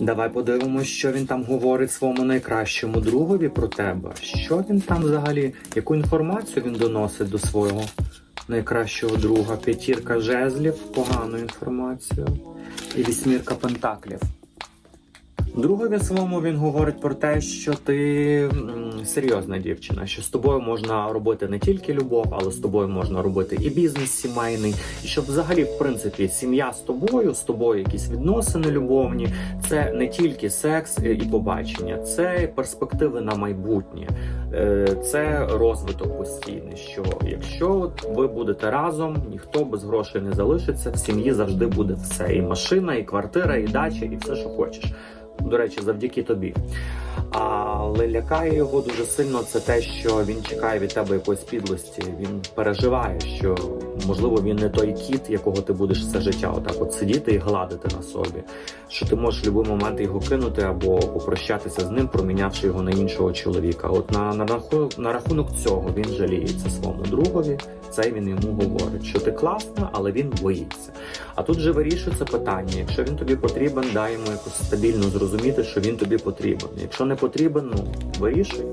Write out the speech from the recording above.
Давай подивимось, що він там говорить своєму найкращому другові про тебе. Що він там взагалі, яку інформацію він доносить до свого найкращого друга? П'ятірка жезлів, погану інформацію. І вісьмірка пентаклів. Другові своєму він говорить про те, що ти серйозна дівчина, що з тобою можна робити не тільки любов, але з тобою можна робити і бізнес сімейний, і щоб взагалі, в принципі, сім'я з тобою, з тобою якісь відносини любовні, це не тільки секс і побачення, це перспективи на майбутнє, Е, це розвиток постійний. Що якщо ви будете разом, ніхто без грошей не залишиться, в сім'ї завжди буде все: і машина, і квартира, і дача, і все, що хочеш. До речі, завдяки тобі. Але лякає його дуже сильно це те, що він чекає від тебе якоїсь підлості. Він переживає, що можливо він не той кіт, якого ти будеш все життя отак от сидіти і гладити на собі. Що ти можеш в будь-який момент його кинути або попрощатися з ним, промінявши його на іншого чоловіка. От на, на, рахунок, на рахунок цього він жаліється своєму другові. Це він йому говорить, що ти класна, але він боїться. А тут же вирішується питання: якщо він тобі потрібен, дай йому якось стабільно зрозуміти, що він тобі потрібен. Якщо не потрібен, ну вирішуй.